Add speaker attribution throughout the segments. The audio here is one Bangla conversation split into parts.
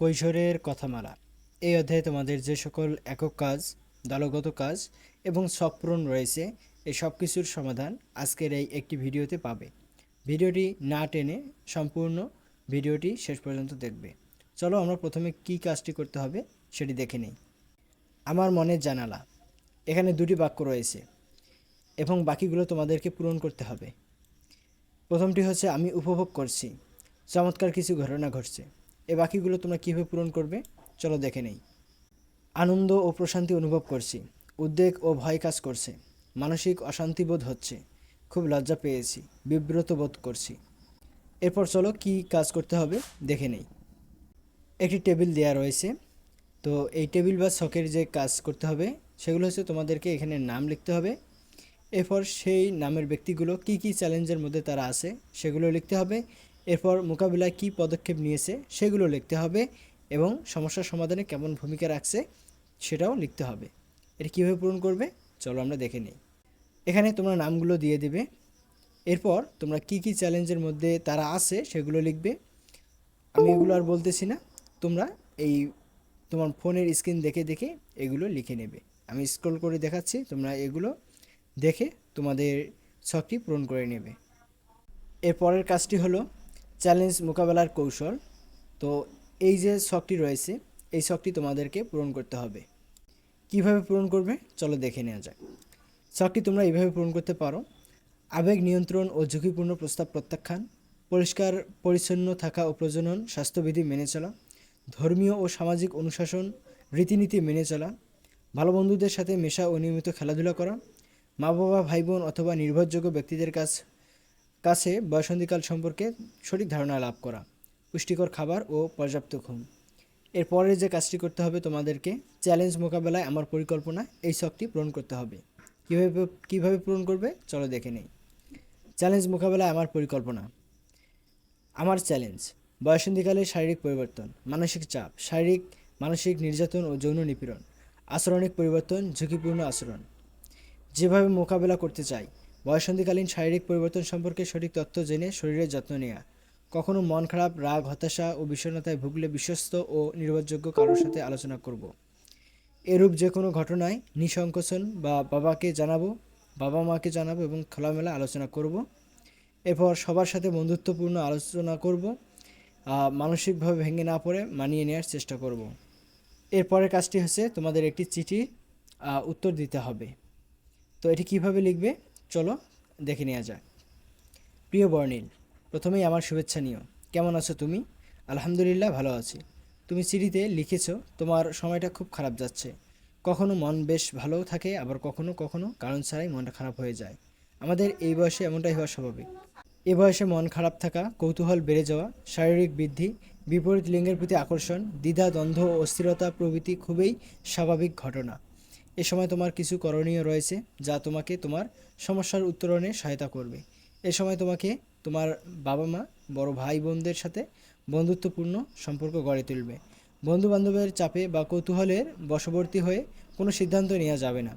Speaker 1: কৈশোরের কথামালা। এই অধ্যায়ে তোমাদের যে সকল একক কাজ, দলগত কাজ এবং সপূরণ রয়েছে এই সব কিছুর সমাধান আজকের এই একটি ভিডিওতে পাবে। ভিডিওটি না টেনে সম্পূর্ণ ভিডিওটি শেষ পর্যন্ত দেখবে। চলো আমরা প্রথমে কি কাজটি করতে হবে সেটি দেখে নিই। আমার মনের জানালা। এখানে দুটি বাক্য রয়েছে এবং বাকিগুলো তোমাদেরকে পূরণ করতে হবে। প্রথমটি হচ্ছে, আমি উপভোগ করছি। চমৎকার কিছু ঘটনা ঘটছে। এ বাকিগুলো তোমরা কীভাবে পূরণ করবে? চলো দেখে নেই। আনন্দ ও প্রশান্তি অনুভব করছি, উদ্বেগ ও ভয় কাজ করছে, মানসিক অশান্তি বোধ হচ্ছে, খুব লজ্জা পেয়েছি, বিব্রত বোধ করছি। এরপর চলো কি কাজ করতে হবে দেখে নেই। একটি টেবিল দেয়া রয়েছে, তো এই টেবিল বা শখের যে কাজ করতে হবে, সেগুলো হচ্ছে তোমাদেরকে এখানে নাম লিখতে হবে। এরপর সেই নামের ব্যক্তিগুলো কি কি চ্যালেঞ্জের মধ্যে তারা আছে, সেগুলো লিখতে হবে। এরপর মোকাবিলায় কি পদক্ষেপ নিয়েছে সেগুলো লিখতে হবে এবং সমস্যার সমাধানে কেমন ভূমিকা রাখছে সেটাও লিখতে হবে। এটা কীভাবে পূরণ করবে? চলো আমরা দেখে নিই। এখানে তোমরা নামগুলো দিয়ে দেবে। এরপর তোমরা কি কি চ্যালেঞ্জের মধ্যে তারা আছে সেগুলো লিখবে। আমি এগুলো আর বলতেছি না। তোমরা এই তোমার ফোনের স্ক্রিন দেখে দেখে এগুলো লিখে নেবে। আমি স্ক্রল করে দেখাচ্ছি, তোমরা এগুলো দেখে তোমাদের শখটি পূরণ করে নেবে। এর পরের কাজটি হলো চ্যালেঞ্জ মোকাবেলার কৌশল। তো এই যে শখটি রয়েছে, এই শখটি তোমাদেরকে পূরণ করতে হবে। কীভাবে পূরণ করবে? চলো দেখে নেওয়া যাক। শখটি তোমরা এইভাবে পূরণ করতে পারো। আবেগ নিয়ন্ত্রণ ও ঝুঁকিপূর্ণ প্রস্তাব প্রত্যাখ্যান, পরিষ্কার, পরিচ্ছন্ন থাকা ও প্রজনন স্বাস্থ্যবিধি মেনে চলা, ধর্মীয় ও সামাজিক অনুশাসন, রীতিনীতি মেনে চলা, ভালো বন্ধুদের সাথে মেশা ও নিয়মিত খেলাধুলা করা মা বাবা ভাই বোন অথবা নির্ভরযোগ্য ব্যক্তিদের কাছ কাছে বয়সন্ধিকাল সম্পর্কে সঠিক ধারণা লাভ করা, পুষ্টিকর খাবার ও পর্যাপ্ত ঘুম। এরপরে যে কাজটি করতে হবে তোমাদেরকে, চ্যালেঞ্জ মোকাবেলায় আমার পরিকল্পনা এই শখটি পূরণ করতে হবে। কীভাবে কীভাবে পূরণ করবে? চলো দেখে নেই। চ্যালেঞ্জ মোকাবেলায় আমার পরিকল্পনা। আমার চ্যালেঞ্জ বয়সন্ধিকালে শারীরিক পরিবর্তন, মানসিক চাপ, শারীরিক, মানসিক নির্যাতন ও যৌন নিপীড়ন, আচরণিক পরিবর্তন, ঝুঁকিপূর্ণ আচরণ। যেভাবে মোকাবেলা করতে চাই বয়সন্ধিকালীন শারীরিক পরিবর্তন সম্পর্কে সঠিক তথ্য জেনে শরীরের যত্ন নেওয়া কখনো মন খারাপ, রাগ, হতাশা ও বিষণ্ণতায় ভুগলে বিশ্বস্ত ও নির্ভরযোগ্য কারোর সাথে আলোচনা করব। এরূপ যে কোনো ঘটনায় নিঃসংকোচন বা বাবাকে জানাব, বাবা মাকে জানাব এবং খোলামেলা আলোচনা করব। এরপর সবার সাথে বন্ধুত্বপূর্ণ আলোচনা করব। মানসিকভাবে ভেঙে না পড়ে মানিয়ে নেওয়ার চেষ্টা করব। এরপরের কাজটি হচ্ছে তোমাদের একটি চিঠি উত্তর দিতে হবে। তো এটি কীভাবে লিখবে? চলো দেখে নেওয়া যাক। প্রিয় বর্ণিল, প্রথমেই আমার শুভেচ্ছা নিও। কেমন আছো তুমি? আলহামদুলিল্লাহ ভালো আছি। তুমি চিঠিতে লিখেছো, তোমার সময়টা খুব খারাপ যাচ্ছে। কখনো মন বেশ ভালো থাকে, আবার কখনো কখনো কারণ ছাড়াই মনটা খারাপ হয়ে যায়। আমাদের এই বয়সে এমনটাই হওয়া স্বাভাবিক। এ বয়সে মন খারাপ থাকা, কৌতূহল বেড়ে যাওয়া, শারীরিক বৃদ্ধি, বিপরীত লিঙ্গের প্রতি আকর্ষণ, দ্বিধা, দ্বন্দ্ব ও অস্থিরতা প্রভৃতি খুবই স্বাভাবিক ঘটনা। এ সময় তোমার কিছু করণীয় রয়েছে যা তোমাকে তোমার সমস্যার উত্তরণে সহায়তা করবে। এ সময় তোমাকে তোমার বাবা মা, বড় ভাই বোনদের সাথে বন্ধুত্বপূর্ণ সম্পর্ক গড়ে তুলবে। বন্ধু বান্ধবের চাপে বা কৌতূহলের বশবর্তী হয়ে কোনো সিদ্ধান্ত নেওয়া যাবে না।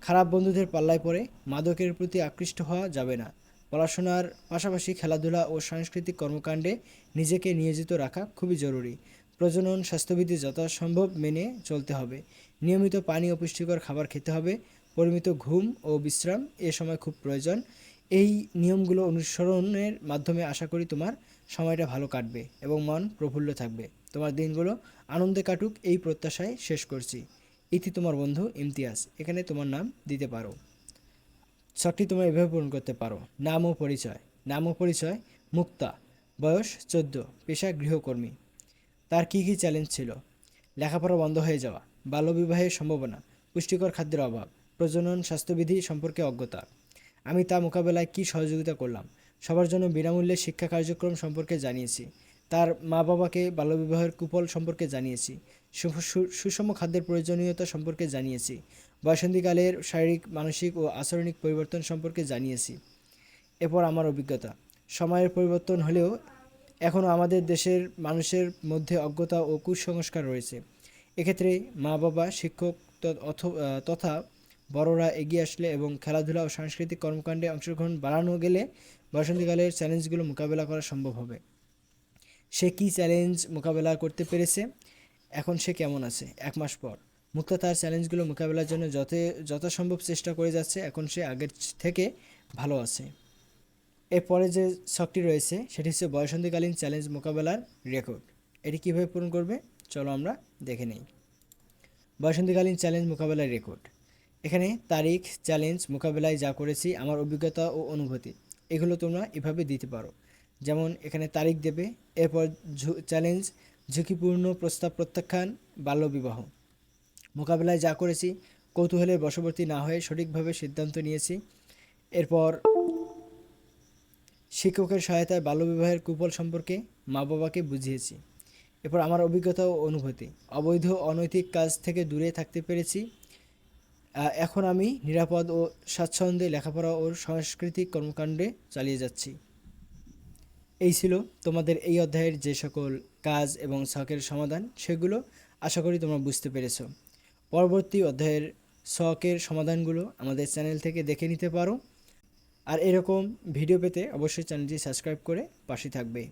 Speaker 1: খারাপ বন্ধুদের পাল্লায় পড়ে মাদকের প্রতি আকৃষ্ট হওয়া যাবে না। পড়াশোনার পাশাপাশি খেলাধুলা ও সাংস্কৃতিক কর্মকাণ্ডে নিজেকে নিয়োজিত রাখা খুবই জরুরি। প্রজনন স্বাস্থ্যবিধি যথাসম্ভব মেনে চলতে হবে। নিয়মিত পানি ও পুষ্টিকর খাবার খেতে হবে, পরিমিত ঘুম ও বিশ্রাম এ সময় খুব প্রয়োজন। এই নিয়মগুলো অনুসরণের মাধ্যমে আশা করি তোমার সময়টা ভালো কাটবে এবং মন প্রফুল্ল থাকবে। তোমার দিনগুলো আনন্দে কাটুক, এই প্রত্যাশায় শেষ করছি। ইতি তোমার বন্ধু ইমতিয়াজ, এখানে তোমার নাম দিতে পারো। ছকটি তোমরা এভাবে পূরণ করতে পারো। নাম ও পরিচয়। নাম ও পরিচয় মুক্তা, বয়স চোদ্দ পেশা গৃহকর্মী। তার কী কী চ্যালেঞ্জ ছিল? লেখাপড়া বন্ধ হয়ে যাওয়া, বাল্যবিবাহের সম্ভাবনা, পুষ্টিকর খাদ্যের অভাব, প্রজনন স্বাস্থ্যবিধি সম্পর্কে অজ্ঞতা। আমি তা মোকাবেলায় কী সহযোগিতা করলাম, সবার জন্য বিনামূল্যে শিক্ষা কার্যক্রম সম্পর্কে জানিয়েছি, তার মা বাবাকে বাল্যবিবাহের কুফল সম্পর্কে জানিয়েছি সুষম খাদ্যের প্রয়োজনীয়তা সম্পর্কে জানিয়েছি বয়সন্ধিকালের শারীরিক, মানসিক ও আচরণিক পরিবর্তন সম্পর্কে জানিয়েছি। এরপর আমার অভিজ্ঞতা, সময়ের পরিবর্তন হলেও এখনও আমাদের দেশের মানুষের মধ্যে অজ্ঞতা ও কুসংস্কার রয়েছে। এক্ষেত্রে মা বাবা শিক্ষক তথা বড়রা এগিয়ে আসলে এবং খেলাধুলা ও সাংস্কৃতিক কর্মকাণ্ডে অংশগ্রহণ বাড়ানো গেলে বসন্তকালের চ্যালেঞ্জগুলো মোকাবেলা করা সম্ভব হবে। সে কী চ্যালেঞ্জ মোকাবেলা করতে পেরেছে? এখন সে কেমন আছে? এক মাস পর। মুক্তা তার চ্যালেঞ্জগুলো মোকাবেলার জন্য যত যথাসম্ভব চেষ্টা করে যাচ্ছে। এখন সে আগের থেকে ভালো আছে। এরপরে যে শখটি রয়েছে, সেটি হচ্ছে বয়সন্ধিকালীন চ্যালেঞ্জ মোকাবেলার রেকর্ড। এটি কীভাবে পূরণ করবে? চলো আমরা দেখে নিই। বয়সন্ধিকালীন চ্যালেঞ্জ মোকাবেলার রেকর্ড। এখানে তারিখ, চ্যালেঞ্জ, মোকাবেলায় যা করেছি, আমার অভিজ্ঞতা ও অনুভূতি, এগুলো তোমরা এভাবে দিতে পারো। যেমন, এখানে তারিখ দেবে, এরপর চ্যালেঞ্জ, ঝুঁকিপূর্ণ প্রস্তাব প্রত্যাখ্যান, বাল্যবিবাহ। মোকাবেলায় যা করেছি, কৌতূহলের বশবর্তী না হয়ে সঠিকভাবে সিদ্ধান্ত নিয়েছি। এরপর শিক্ষকের সহায়তায় বাল্যবিবাহের কুফল সম্পর্কে মা বাবাকে বুঝিয়েছি। এরপর আমার অভিজ্ঞতা ও অনুভূতি। অবৈধ, অনৈতিক কাজ থেকে দূরে থাকতে পেরেছি। এখন আমি নিরাপদ ও স্বাচ্ছন্দ্যে লেখাপড়া ও সাংস্কৃতিক কর্মকাণ্ডে চালিয়ে যাচ্ছি। এই ছিল তোমাদের এই অধ্যায়ের যে সকল কাজ এবং শখের সমাধান, সেগুলো আশা করি তোমরা বুঝতে পেরেছ। পরবর্তী অধ্যায়ের শখের সমাধানগুলো আমাদের চ্যানেল থেকে দেখে নিতে পারো। আর এরকম ভিডিও পেতে অবশ্যই চ্যানেলটি সাবস্ক্রাইব করে পাশে থাকবে।